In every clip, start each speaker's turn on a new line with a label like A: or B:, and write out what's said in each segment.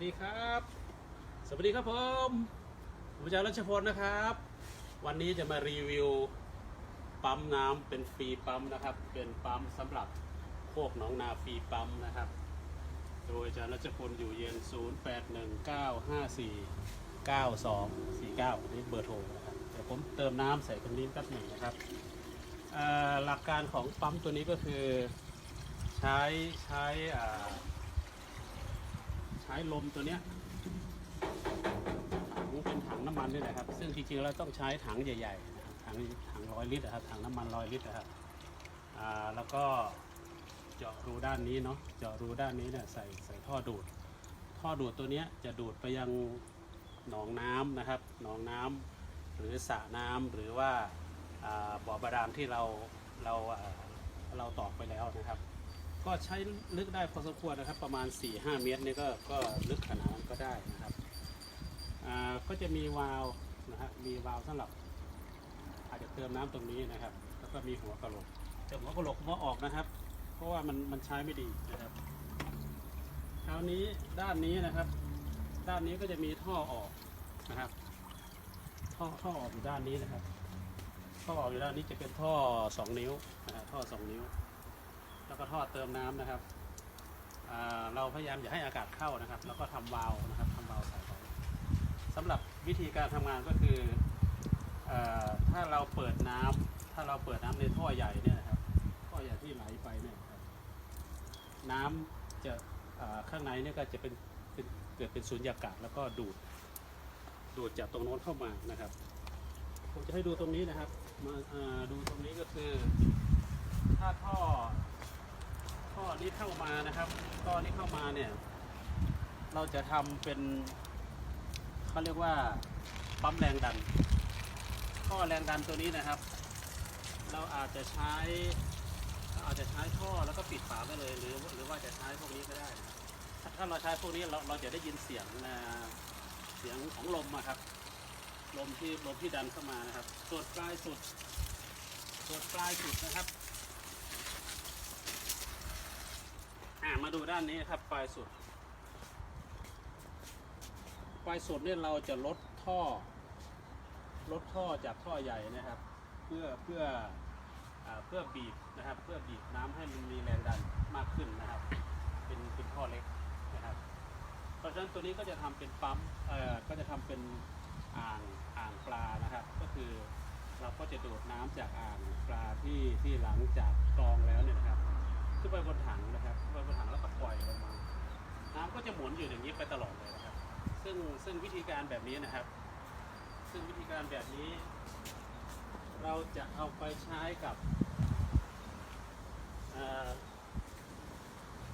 A: วัสดีครับ สวัสดีครับผมผมอาจารย์รัชพลนะครับ วันนี้จะมารีวิวปั๊มน้ำเป็นฟรีปั๊มนะครับ เป็นปั๊มสำหรับโคกหนองนาฟรีปั๊มนะครับ โดยอาจารย์รัชพลอยู่เย็น 0 8 1 9 5 4 9 2 4 9 นี่เบอร์โทรนะครับ เดี๋ยวผมเติมน้ำใส่ตรงนี้แป๊บหนึ่งนะครับ หลักการของปั๊มตัวนี้ก็คือ ใช้ใช้อ่า ช้ลมตัวเนี้ยถังเป็นถังน้ำมันนี่แหละครับ ซึ่งจริงๆแล้วต้องใช้ถังใหญ่ๆนะครับถังถังร้อยลิตรนะครับถังน้ำมันร้อยลิตรนะครับอ่าแล้วก็เจาะรูด้านนี้เนาะเจาะรูด้านนี้เนี่ยใส่ใส่ท่อดูด ท่อดูดตัวเนี้ยจะดูดไปยังหนองน้ำนะครับหนองน้ำหรือสระน้ำหรือว่าอ่าบ่อบาดาลที่เราเราเราตอกไปแล้วนะครับ ก็ใช้ลึกได้พอสมควรนะครับ ประมาณ 4-5 เมตรนี่ก็ก็ลึกขนาดนั้นก็ได้นะครับอ่าก็จะมีวาล์วนะฮะมีวาล์วสำหรับ อาจจะเติมน้ำตรงนี้นะครับ แล้วก็มีหัวกระโหลกแต่หัวกระโหลกผมว่าออกนะครับ เพราะว่ามันมันใช้ไม่ดีนะครับคราวนี้ด้านนี้นะครับ ด้านนี้ก็จะมีท่อออกนะครับ ท่อท่อออกอยู่ด้านนี้นะครับ ท่อออกอยู่ด้านนี้จะเป็นท่อ2นิ้วนะฮะท่อ2นิ้ว แล้วก็ท่อเติมน้ำนะครับเราพยายามอย่าให้อากาศเข้านะครับ แล้วก็ทำวาล์วนะครับทำวาล์วใส่ไว้สำหรับวิธีการทำงานก็คืออถ้าเราเปิดน้ำถ้าเราเปิดน้ำในท่อใหญ่เนี่ยนะครับท่อใหญ่ที่ไหลไปเนี่ยครับน้ำจะข้างในเนี่ยก็จะเป็นเกิดเป็นสุญญากาศแล้วก็ดูดดูดจากตรงโน้นเข้ามานะครับผมจะให้ดูตรงนี้นะครับมาาดูตรงนี้ก็คือถ้าท่อ ท่อนี้เข้ามานะครับท่อนี้เข้ามาเนี่ย เราจะทำเป็นเขาเรียกว่าปั๊มแรงดันท่อแรงดันตัวนี้นะครับ เราอาจจะใช้อาจจะใช้ท่อแล้วก็ปิดฝาไปเลย หรือหรือว่าจะใช้พวกนี้ก็ได้ ถ้าเราใช้พวกนี้เราเราจะได้ยินเสียงนะเสียงของลมอะครับ ลมที่ลมที่ดันเข้ามานะครับส่วนปลายสุดส่วนปลายสุดนะครับ อ่ามาดูด้านนี้ครับปลายสุด ปลายสุดเนี่ยเราจะลดท่อ ลดท่อจากท่อใหญ่นะครับ เพื่อเพื่ออเพื่อบีบนะครับ เพื่อบีบน้ำให้มันมีแรงดันมากขึ้นนะครับ เป็นเป็นท่อเล็กนะครับ เพราะฉะนั้นตัวนี้ก็จะทำเป็นปั๊มเอ่อก็จะทำเป็นอ่างอ่างปลานะครับ ก็คือเราก็จะดูดน้ำจากอ่างปลาที่ที่หลังจากกรองแล้วเนี่ยนะครับ ขึ้นไปบนถังนะครับขึ้นไปบนถังแล้วก็ปล่อยลงมา น้ำก็จะหมุนอยู่อย่างนี้ไปตลอดเลยนะครับ ซึ่งซึ่งวิธีการแบบนี้นะครับ ซึ่งวิธีการแบบนี้ เราจะเอาไปใช้กับ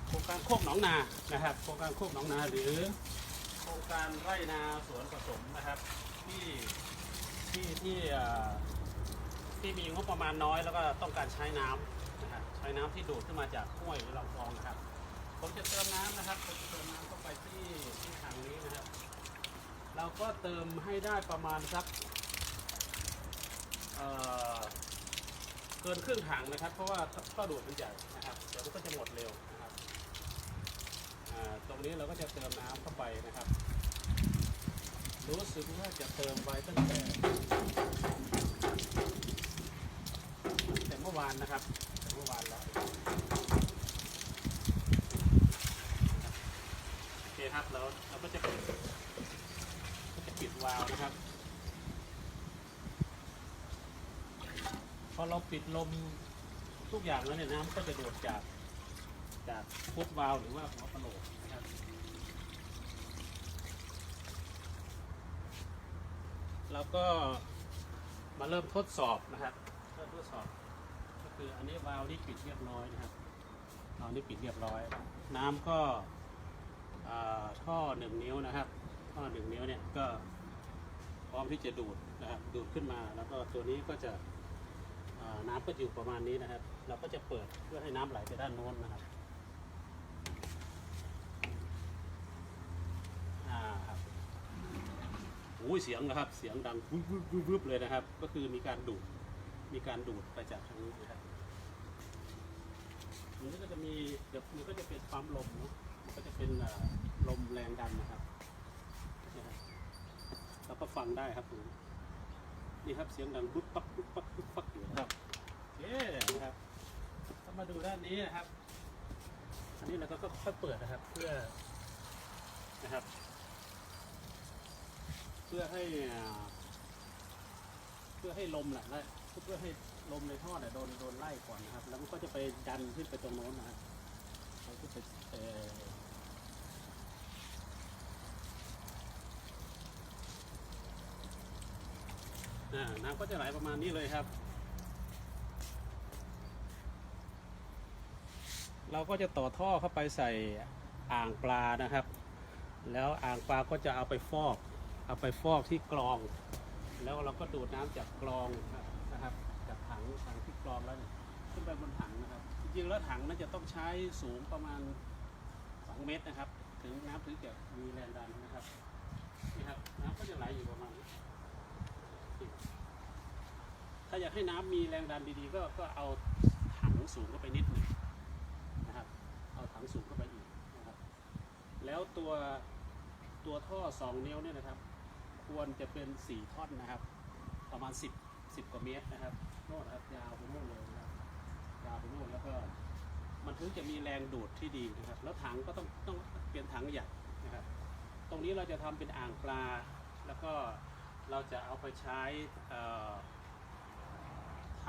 A: โครงการโคกหนองนานะครับ โครงการโคกหนองนาหรือโครงการไร่นาสวนผสมนะครับที่ที่ที่ที่มีงบประมาณน้อยแล้วก็ต้องการใช้น้ำ ใช้น้ำที่ดูดขึ้นมาจากห้วยหรือลำคลองนะครับ ผมจะเติมน้ำนะครับผมจะเติมน้ำเข้าไปที่ที่ถังนี้นะครับ เราก็เติมให้ได้ประมาณสักเอ่อเกินครึ่งถังนะครับ เพราะว่าท่อดูดมันใหญ่นะครับเดี๋ยวมันก็จะหมดเร็วนะครับตรงนี้เราก็จะเติมน้ำเข้าไปนะครับ รู้สึกว่าจะเติมไว้ตั้งแต่ตั้งแต่เมื่อวานนะครับ โอเคครับแล้วเราก็จะปิดก็จะปิดวาล์วนะครับ พอเราปิดลมทุกอย่างแล้วเนี่ยน้ำก็จะดูดจากจากพวกวาล์วหรือว่าหัวกระโหลกนะครับแล้วก็มาเริ่มทดสอบนะครับ นี้วาล์วนี่ปิดเรียบร้อยนะครับวาล์วนี่ปิดเรียบร้อย น้ำก็ท่อหนึ่งนิ้วนะครับท่อหนึ่งนิ้วเนี่ยก็พร้อมที่จะดูดนะครับดูดขึ้นมา แล้วก็ตัวนี้ก็จะน้ำก็อยู่ประมาณนี้นะครับ เราก็จะเปิดเพื่อให้น้ำไหลไปด้านโน้นนะครับอ่าครับโอ้ยเสียงนะครับ เสียงดังวึบวึบเลยนะครับ ก็คือมีการดูด มีการดูดไปจากทางนี้นะครับ มันก็จะมีเดี๋ยวมันก็จะเป็นปั๊มลมเนาะมันก็จะเป็นลมแรงดันนะครับนี่ครับแล้วก็ฟังได้ครับผมนี่ครับเสียงดังปุ๊บปักปุ๊บปักปุ๊บปักอยู่นะครับเย้นะครับถ้ามาดูด้านนี้นะครับ อันนี้เราก็ค่อยๆเปิดนะครับ เพื่อนะครับ เพื่อให้ เพื่อให้ลมแหละและเพื่อให้ ลมในท่อเนี่ยโดนโดนไล่ก่อนนะครับ แล้วมันก็จะไปดันขึ้นไปตรงโน้นนะครับไปขึ้นไปเอ่ออน้ำก็จะไหลประมาณนี้เลยครับ เราก็จะต่อท่อเข้าไปใส่อ่างปลานะครับ แล้วอ่างปลาก็จะเอาไปฟอก เอาไปฟอกที่กรอง แล้วเราก็ดูดน้ำจากกรอง ถังที่กรองแล้วเนี่ยขึ้นไปบนถังนะครับ จริงๆแล้วถังน่าจะต้องใช้สูงประมาณ 2 เมตรนะครับ ถึงน้ำถึงจะมีแรงดันนะครับนี่ครับน้ำก็จะไหลอยู่ประมาณนี้ถ้าอยากให้น้ำมีแรงดันดีๆ ก็ก็เอาถังสูงเข้าไปนิดหนึ่งนะครับ เอาถังสูงเข้าไปอีกนะครับ แล้วตัวตัวท่อ 2 นิ้วเนี่ยนะครับ ควรจะเป็น 4 ท่อนนะครับ ประมาณ 10 10กว่าเมตรนะครับโน่นครับยาวไปโน่นเลยนะครับยาวไปโน่นแล้วก็มันถึงจะมีแรงดูดที่ดีนะครับ แล้วถังก็ต้องต้องเป็นถังใหญ่นะครับ ตรงนี้เราจะทำเป็นอ่างปลา แล้วก็เราจะเอาไปใช้ท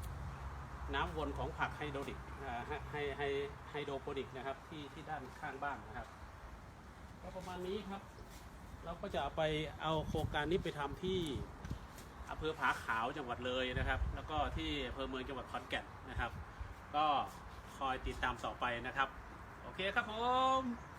A: ำน้ำวนของผักไฮโดริกอ่าไฮไฮไฮโดรโปนิกนะครับที่ที่ด้านข้างบ้านนะครับก็ประมาณนี้ครับ เราก็จะไปเอาโครงการนี้ไปทำที่ อำเภอผาขาวจังหวัดเลยนะครับ แล้วก็ที่อำเภอเมืองจังหวัดขอนแก่นนะครับ ก็คอยติดตามต่อไปนะครับ โอเคครับผม